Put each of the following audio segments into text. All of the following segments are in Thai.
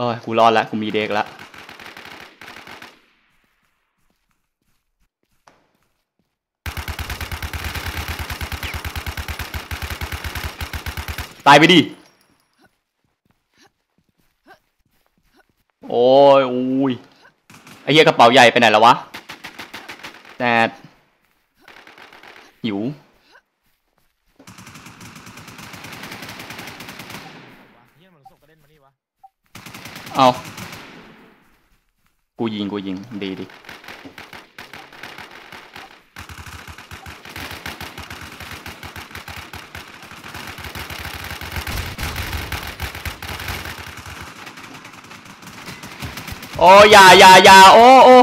เออกูรอดละกูมีเด็กละตายไปดิ โอ้ยอุ้ยไอ้เหี้ยกระเป๋าใหญ่ไปไหนแล้ววะ แต่หิว วะเฮียมันส่งกระเด็นมานี่วะ เอา กูยิงกูยิง ดีดิโอ้อยาอยาอยาโอ้โอ้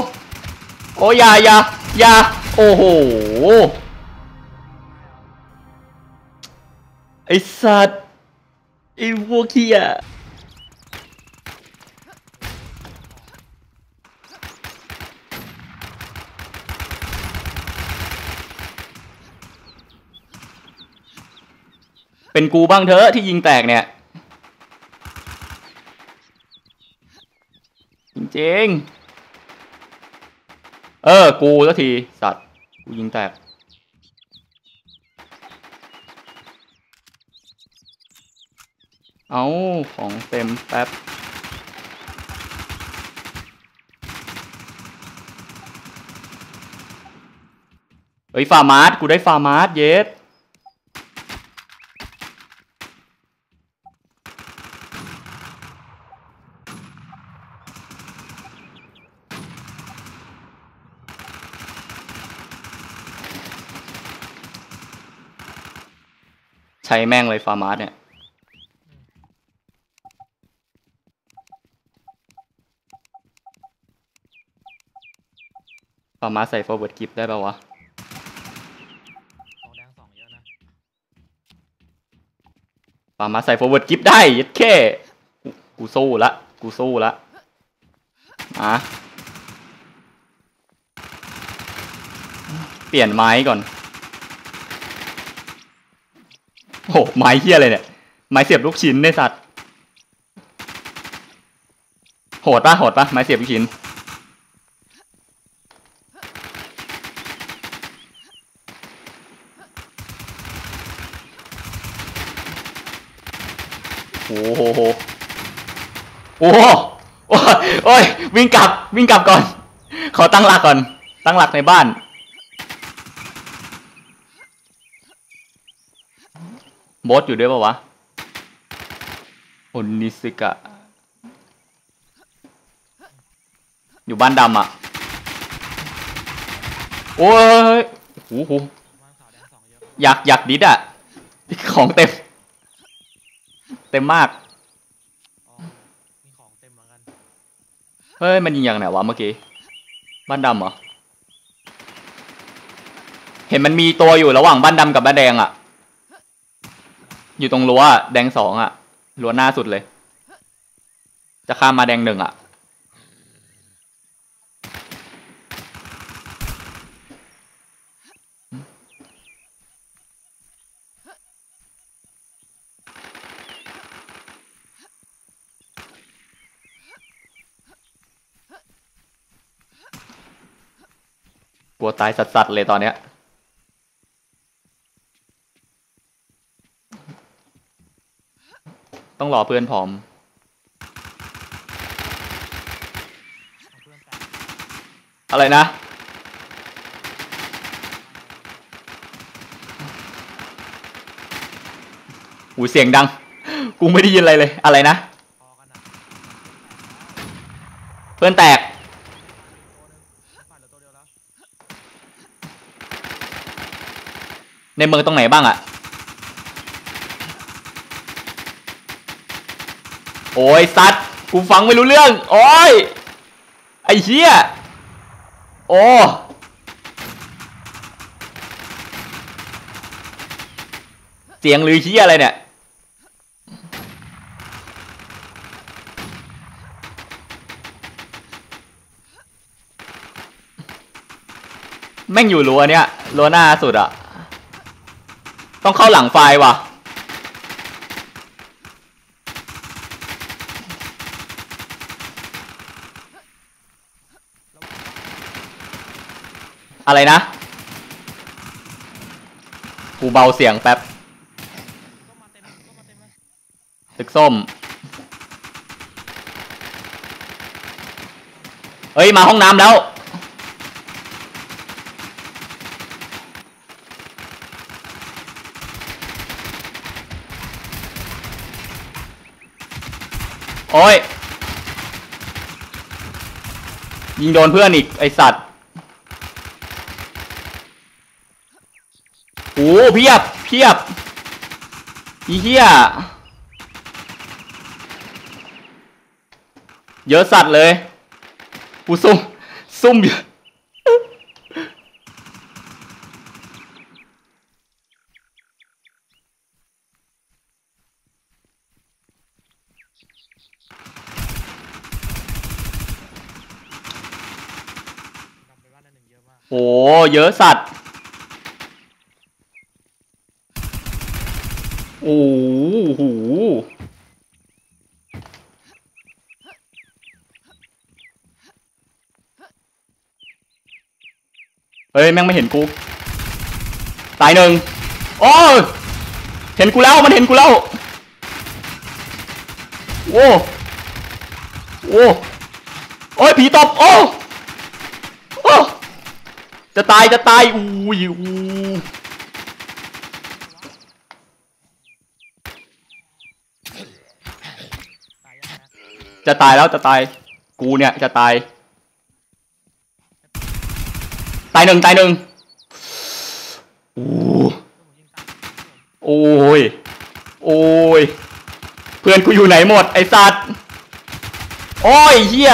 โอ้อยาอยาอยาโอ้โหไอสัตว์ไอพวกเคีย เป็นกูบ้างเถอะที่ยิงแตกเนี่ย จริงๆ เออ กูสักที สัตว์ กูยิงแตก เอาของเต็มแป๊บเฮ้ยฟาร์มาร์ทกูได้ฟาร์มาร์ทเยส ใช้แม่งเลยฟาร์มาร์ทเนี่ย ฟาร์มาร์ทใส่ forward grip ได้ป่าวะ ของแดงสองเยอะนะฟาร์มาร์ทใส่ forward grip ได้ยัดแค่กูกูสู้ละ กูสู้ละมาเปลี่ยนไม้ก่อน โอ้โหไม้เฮี้ยอะไรเนี่ย ไม้เสียบลูกชิ้นในสัตว์ โหดปะโหดปะไม้เสียบลูกชิ้น โอ้โหโอ้โหโอ้โหโอ้ยวิ่งกลับ วิ่งกลับก่อน ขอตั้งหลักก่อน ตั้งหลักในบ้าน โบสอยู่ด้วยปะวะโอนิสิกะ อยู่บ้านดำอะ โอ้ยโอ้โหบ้านขาวแดงสอยากอยากดิดอะ ของเต็ม เต็มมากมีของเต็มเหมือนกันเฮ้ย มันยิงอย่างไหนวะเมื่อกี้ บ้านดำเหรอ เห็นมันมีตัวอยู่ระหว่างบ้านดำกับบ้านแดงอะ อยู่ตรงรั้วอะแดงสองอะรั้วหน้าสุดเลย จะข้ามมาแดงหนึ่งอะกลัวตายสัสๆเลยตอนเนี้ย ต้องรอเพื่อนพร้อม อะไรนะหูเสียงดัง กูไม่ได้ยินอะไรเลย อะไรนะ เพื่อนแตกในเมืองตรงไหนบ้างอะ โอ้ยสัตว์กูฟังไม่รู้เรื่อง โอ้ย ไอ้เหี้ย โอ้เสียงหรือเหี้ยอะไรเนี่ย แม่งอยู่รั้วเนี่ยรั้วหน้าสุดอะต้องเข้าหลังไฟว่ะ อะไรนะ กูเบาเสียงแป๊บ ตึกส้มเอ้ย มาห้องน้ำแล้ว โอ้ย ยิงโดนเพื่อนอีก ไอสัตว์ โอ้เพียบเพียบอีเหี้ยเยอะสัตว์เลยกูซุ่มซุ่มอยู่นำไปบ้านนั่นหนึ่งเยอะมากโอ้เยอะสัตว์ โอ้โหเฮ้ย แม่งไม่เห็นกู ตายหนึ่งโอ้เห็นกูแล้ว มันเห็นกูแล้ว โอ้ โอ้โอ้ยผีตบ โอ้โอ้จะตาย จะตาย อู้ยอู้ ตายยังนะ จะตายแล้วจะตาย กูเนี่ยจะตาย ตายหนึ่งตายหนึ่งอู้ก็ผมยิงตายผมโอ้ย โอ้ย เพื่อนกูอยู่ไหนหมดไอสัตว์ โอ้ยเฮีย